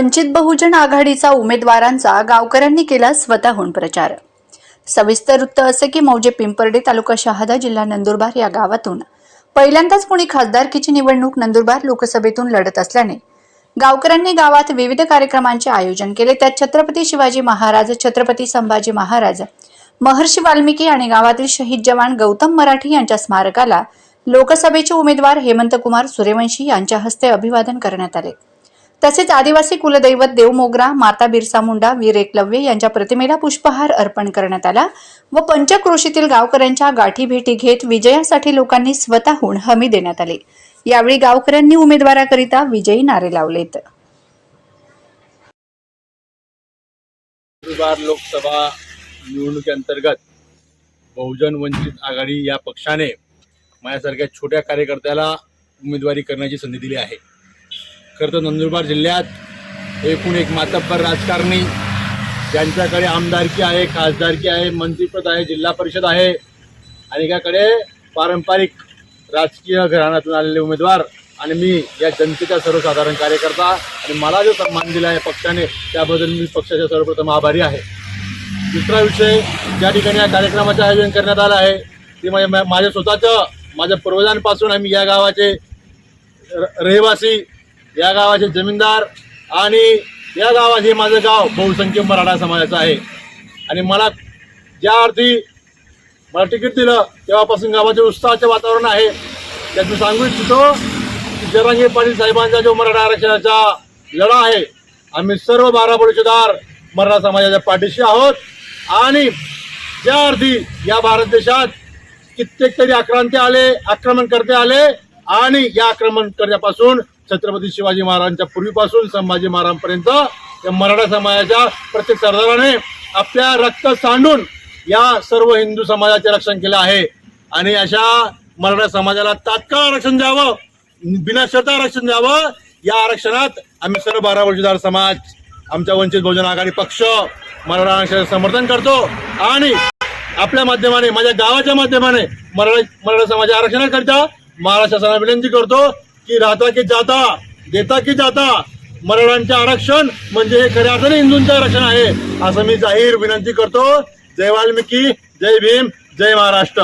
वंचित बहुजन आघाडीचा उमेदवारांचा गावकऱ्यांनी केला स्वतःहून प्रचार. सविस्तर वृत्त असे की मौजे पिंपर्डे तालुका शहादा जिल्हा नंदुरबार या गावातून. पहिल्यांदाच कोणी खासदारकीची निवडणूक नंदुरबार लोकसभेतून लढत असल्याने गावकऱ्यांनी गावात विविध कार्यक्रमांचे आयोजन केले. त्यात छत्रपती शिवाजी महाराज छत्रपती संभाजी महाराज महर्षी वाल्मिकी आणि गावातील शहीद जवान गौतम मराठी यांच्या स्मारकाला लोकसभेचे उमेदवार हेमंतकुमार सूर्यवंशी यांच्या हस्ते अभिवादन करण्यात आले. तसेच आदिवासी कुलदैवत देवमोगरा माता बिरसा मुंडा वीर एकलव्य यांच्या प्रतिमेला पुष्पहार अर्पण करण्यात आला व पंचक्रोशीतील गावकऱ्यांच्या गाठी भेटी घेत विजयासाठी लोकांनी स्वतःहून हमी देण्यात आली. यावेळी गावकऱ्यांनी उमेदवाराकरिता विजयी नारे लावलेत. लोकसभा निवडणुकीअंतर्गत बहुजन वंचित आघाडी या पक्षाने माझ्यासारख्या छोट्या कार्यकर्त्याला उमेदवारी करण्याची संधी दिली आहे. खरं तर नंदुरबार जिल्ह्यात एकूण एक मातब्बर राजकारणी ज्यांच्याकडे आमदारकी आहे खासदारकी आहे मंत्रीपद आहे जिल्हा परिषद आहे आणि एकाकडे पारंपरिक राजकीय घराण्यातून आलेले उमेदवार आणि मी या जनतेचा सर्वसाधारण कार्यकर्ता आणि मला जो सन्मान दिला आहे पक्षाने त्याबद्दल मी पक्षाच्या सर्वप्रथम आभारी आहे. दुसरा विषय ज्या ठिकाणी या कार्यक्रमाचं आयोजन करण्यात आलं आहे ते माझ्या माझ्या स्वतःचं माझ्या पूर्वजांपासून आम्ही या गावाचे र- रहिवासी या गावाचे जमीनदार आणि या गावात हे माझं गाव बहुसंख्य मराठा समाजाचं आहे. आणि मला ज्या अर्थी मला तिकीट दिलं तेव्हापासून गावाचे उत्साहाचे वातावरण आहे. त्यात मी सांगू इच्छितो की जरांगे पाटील साहेबांचा जो मराठा आरक्षणाचा लढा आहे आम्ही सर्व बारा बडुचेदार मराठा समाजाच्या पाठीशी आहोत. आणि ज्या अर्थी या भारत देशात कित्येक तरी आक्रांती आले आक्रमण करते आले आणि या आक्रमण करण्यापासून छत्रपती शिवाजी महाराजांच्या पूर्वीपासून संभाजी महाराजांपर्यंत या मराठा समाजाच्या प्रत्येक सरदाराने आपल्या रक्त सांडून या सर्व हिंदू समाजाचे रक्षण केलं आहे. आणि अशा मराठा समाजाला तात्काळ आरक्षण द्यावं बिनाशर्त आरक्षण द्यावं या आरक्षणात आम्ही सर्व बारा वर्षीदार समाज आमच्या वंचित बहुजन आघाडी पक्ष मराठा आरक्षणाचं समर्थन करतो आणि आपल्या माध्यमाने माझ्या गावाच्या माध्यमाने मराठा मराठा समाज आरक्षणाकरिता महाराष्ट्र शासनाला विनंती करतो की राहता की जाता देता की जाता मराठांचे आरक्षण म्हणजे हे खऱ्या अर्थाने हिंदूंचे आरक्षण आहे असं मी जाहीर विनंती करतो. जय वाल्मिकी जय भीम जय महाराष्ट्र.